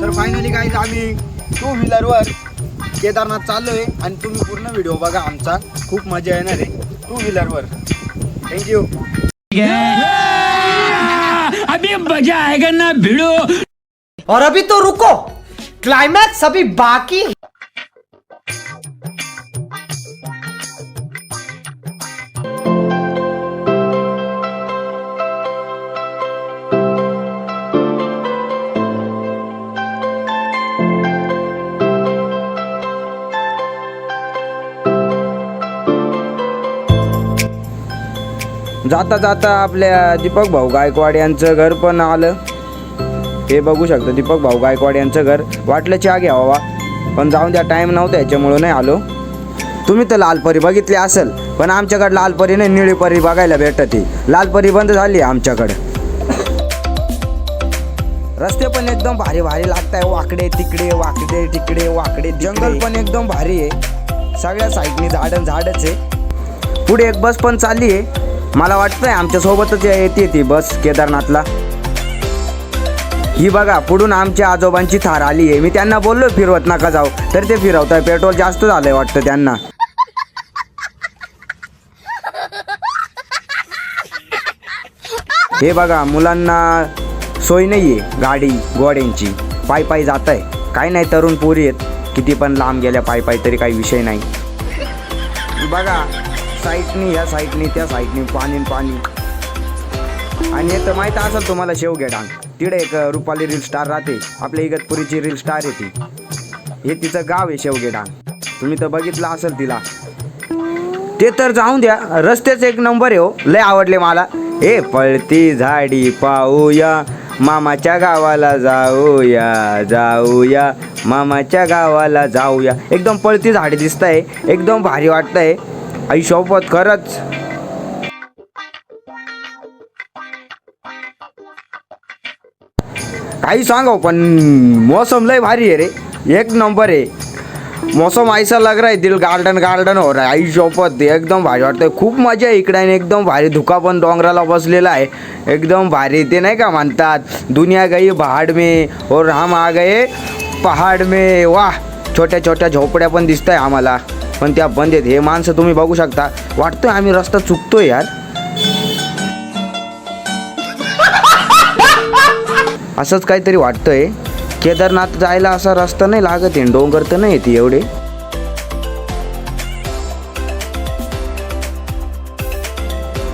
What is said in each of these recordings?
तर फायनली काय आम्ही टू व्हीलरवर केदारनाथ चाललोय आणि तुम्ही पूर्ण व्हिडिओ बघा आमचा. खूप मजा येणार आहे. टू व्हीलरवर थँक्यू अभी मजा आएगा ना भिड़ो। और अभी तो रुको। क्लाइमैक्स अभी बाकी जाता जाता आपल्या दीपक भाऊ गायकवाड यांचं घर पण आलं. हे बघू शकता दीपक भाऊ गायकवाड यांचं घर. वाटलं चहा घ्यावा पण जाऊन द्या टाईम नव्हता याच्यामुळं नाही आलो. तुम्ही तर लालपरी बघितली असेल पण आमच्याकडे लालपरी नाही निळी परी बघायला भेटते लालपरी बंद झाली आमच्याकडे. रस्ते पण एकदम भारी भारी लागत आहे वाकडे तिकडे वाकडे तिकडे वाकडे जंगल पण एकदम भारी आहे. सगळ्या साईडनी झाडं झाडच आहे. पुढे एक बस पण चालली आहे. मला वाटतंय आमच्यासोबतच येते ती बस केदारनाथला. ही बघा पुढून आमच्या आजोबांची थार आली आहे. मी त्यांना बोललो फिरवत नका जाऊ. तर ते फिरवताय. पेट्रोल जास्त झालंय वाटतं त्यांना. हे बघा मुलांना सोय नाही आहे गाडी गोड्यांची. पायी पायी जात आहे काही नाही तरुण पोरी आहेत. किती पण लांब गेल्या पायी पायी तरी काही विषय नाही. बघा साईटनी या साईटनी त्या साईटनी पाणी न पाणी. आणि एक तर माहीत असेल तुम्हाला शेवगे डांग. तिकडे एक रुपाली रील स्टार राहते. आपल्या इगतपुरीची रील स्टार आहे ती. हे तिचं गाव आहे शेवगे डांग. तुम्ही तर बघितलं असेल तिला. ते तर जाऊन द्या. रस्त्याच एक नंबर आहे हो. लय आवडले मला. ए पळती झाडी पाहूया. मामाच्या गावाला जाऊया जाऊया. मामाच्या गावाला जाऊया. एकदम पळती झाडी दिसत आहे एकदम भारी वाटतंय. आई सोबत खरंच. काही सांगो पण मौसम लय भारी आहे रे. एक नंबर आहे. मौसम ऐसा लग रहा है दिल गार्डन गार्डन हो रहा है. आई शोपत एकदम भारी वाटतंय. खूप मजा आहे इकडे आणि एकदम भारी. धुका पण डोंगराला बसलेला आहे. एकदम भारी. ते नाही का म्हणतात दुनिया गई पहाड में और हम आ गए पहाड में. वाह छोट्या छोट्या झोपड्या पण दिसत आहे आम्हाला. पण त्या बंद आहेत हे माणसं तुम्ही बघू शकता. वाटतोय आम्ही रस्ता चुकतोय यार. असंच काहीतरी वाटतंय. केदारनाथ जायला असा रस्ता नाही लागत आहे. डोंगर तर नाही येते एवढे.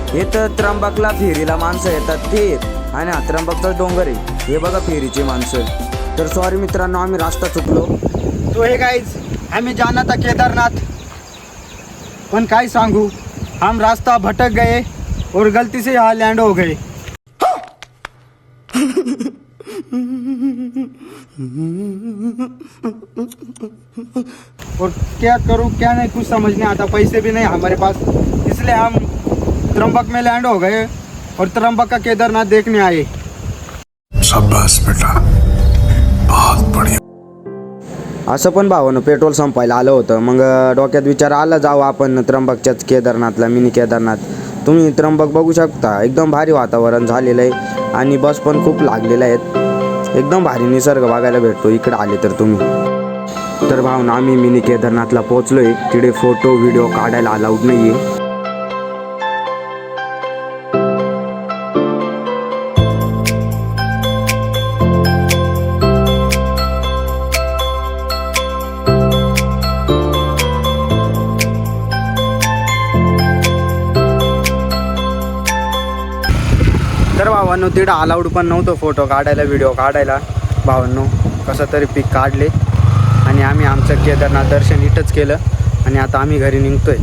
हे तर त्र्यंबकला फेरीला माणसं येतात. ते आणि हा त्र्यंबकचा डोंगर आहे. हे बघा फेरीचे माणसं. तर सॉरी मित्रांनो आम्ही रस्ता चुकलो. तो हे काहीच आम्ही जाणार केदारनाथ. पण काय सांगू? हम रास्ता भटक गए और गलती से यहाँ लैंड हो गए. और क्या करूँ, क्या नहीं, कुछ समझ नहीं आता। पैसे भी नहीं हमारे पास। इसलिए हम त्र्यंबक में लैंड हो गए और त्र्यंबक का केदारनाथ देखने आए। शाबाश बेटा। असं पण भावानं पेट्रोल संपायला आलं होतं. मग डोक्यात विचार आला जाऊ आपण त्र्यंबकच्याच केदारनाथला मिनी केदारनाथ. तुम्ही त्र्यंबक बघू शकता. एकदम भारी वातावरण झालेलं आहे आणि बस पण खूप लागलेल्या आहेत. एकदम भारी निसर्ग बघायला भेटतो. इकडे आले तर तुम्ही. तर भावना आम्ही मिनी केदारनाथला पोहोचलोय. तिकडे फोटो व्हिडिओ काढायला अलाउड नाही आहे तर तिथं तिकडं अलाउड पण नव्हतं फोटो काढायला व्हिडिओ काढायला. भावांनो कसं तरी पीक काढले. आणि आम्ही आमचं केदारनाथ दर्शन इथंच केलं. आणि आता आम्ही घरी निघतोय.